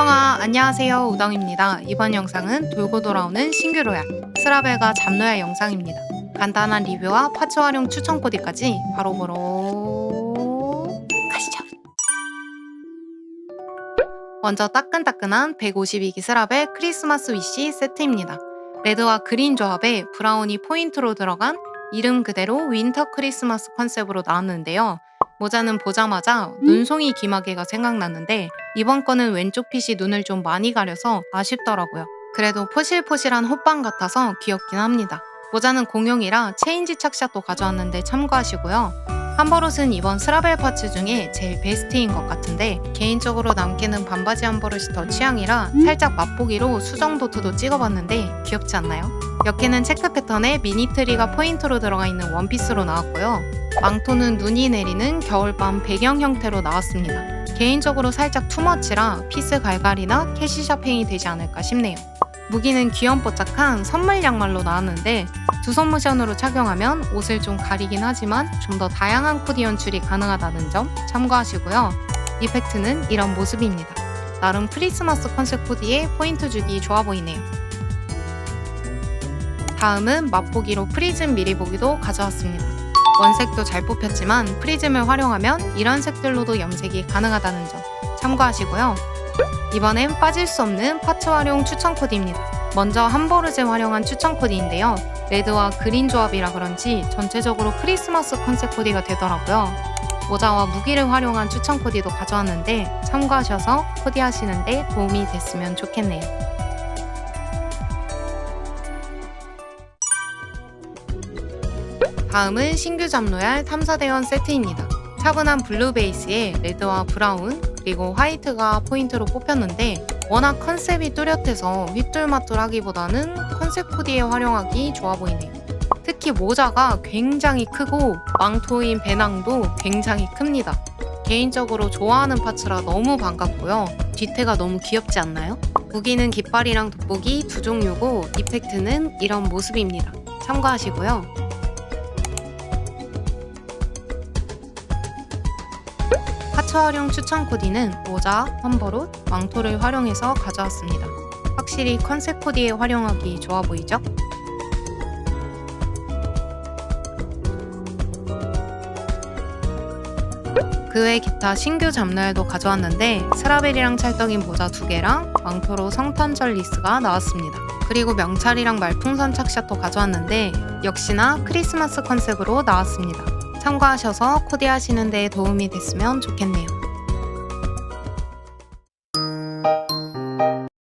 형아 안녕하세요 우덩입니다. 이번 영상은 돌고 돌아오는 신규 로얄 스라벨과 잡로얄 영상입니다. 간단한 리뷰와 파츠 활용 추천 코디까지 바로 보러 가시죠. 먼저 따끈따끈한 152기 스라벨 크리스마스 위시 세트입니다. 레드와 그린 조합에 브라운이 포인트로 들어간 이름 그대로 윈터 크리스마스 컨셉으로 나왔는데요. 모자는 보자마자 눈송이 기마개가 생각났는데 이번 거는 왼쪽 핏이 눈을 좀 많이 가려서 아쉽더라고요. 그래도 포실포실한 호빵 같아서 귀엽긴 합니다. 모자는 공용이라 체인지 착샷도 가져왔는데 참고하시고요. 함버릇은 이번 스라벨 파츠 중에 제일 베스트인 것 같은데 개인적으로 남기는 반바지 함버릇이 더 취향이라 살짝 맛보기로 수정 도트도 찍어봤는데 귀엽지 않나요? 옆에는 체크 패턴에 미니 트리가 포인트로 들어가 있는 원피스로 나왔고요. 망토는 눈이 내리는 겨울밤 배경 형태로 나왔습니다. 개인적으로 살짝 투머치라 피스 갈갈이나 캐시 샤팽이 되지 않을까 싶네요. 무기는 귀염뽀짝한 선물 양말로 나왔는데 두 손 모션으로 착용하면 옷을 좀 가리긴 하지만 좀 더 다양한 코디 연출이 가능하다는 점 참고하시고요. 이펙트는 이런 모습입니다. 나름 크리스마스 컨셉 코디에 포인트 주기 좋아 보이네요. 다음은 맛보기로 프리즘 미리 보기도 가져왔습니다. 원색도 잘 뽑혔지만 프리즘을 활용하면 이런 색들로도 염색이 가능하다는 점 참고하시고요. 이번엔 빠질 수 없는 파츠 활용 추천 코디입니다. 먼저 함버르제 활용한 추천 코디인데요. 레드와 그린 조합이라 그런지 전체적으로 크리스마스 컨셉 코디가 되더라고요. 모자와 무기를 활용한 추천 코디도 가져왔는데 참고하셔서 코디하시는데 도움이 됐으면 좋겠네요. 다음은 신규 잡로얄 탐사대원 세트입니다. 차분한 블루 베이스에 레드와 브라운 그리고 화이트가 포인트로 뽑혔는데 워낙 컨셉이 뚜렷해서 휘뚤마뚤하기보다는 컨셉 코디에 활용하기 좋아 보이네요. 특히 모자가 굉장히 크고 망토인 배낭도 굉장히 큽니다. 개인적으로 좋아하는 파츠라 너무 반갑고요. 뒤태가 너무 귀엽지 않나요? 무기는 깃발이랑 돋보기 두 종류고 이펙트는 이런 모습입니다. 참고하시고요. 파츠 활용 추천 코디는 모자, 험버롯, 망토를 활용해서 가져왔습니다. 확실히 컨셉 코디에 활용하기 좋아 보이죠? 그 외 기타 신규 잡날도 가져왔는데 스라벨이랑 찰떡인 모자 두 개랑 망토로 성탄절 리스가 나왔습니다. 그리고 명찰이랑 말풍선 착샷도 가져왔는데 역시나 크리스마스 컨셉으로 나왔습니다. 참고하셔서 코디하시는 데 도움이 됐으면 좋겠네요.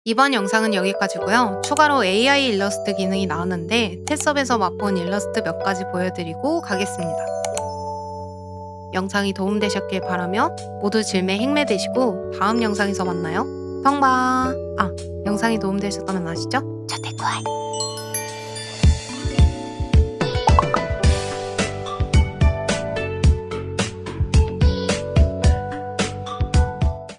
이번 영상은 여기까지고요. 추가로 AI 일러스트 기능이 나왔는데 테스업에서 맛본 일러스트 몇 가지 보여드리고 가겠습니다. 영상이 도움되셨길 바라며 모두 질매 행매되시고 다음 영상에서 만나요. 성바! 아, 영상이 도움되셨다면 아시죠? 저대구알!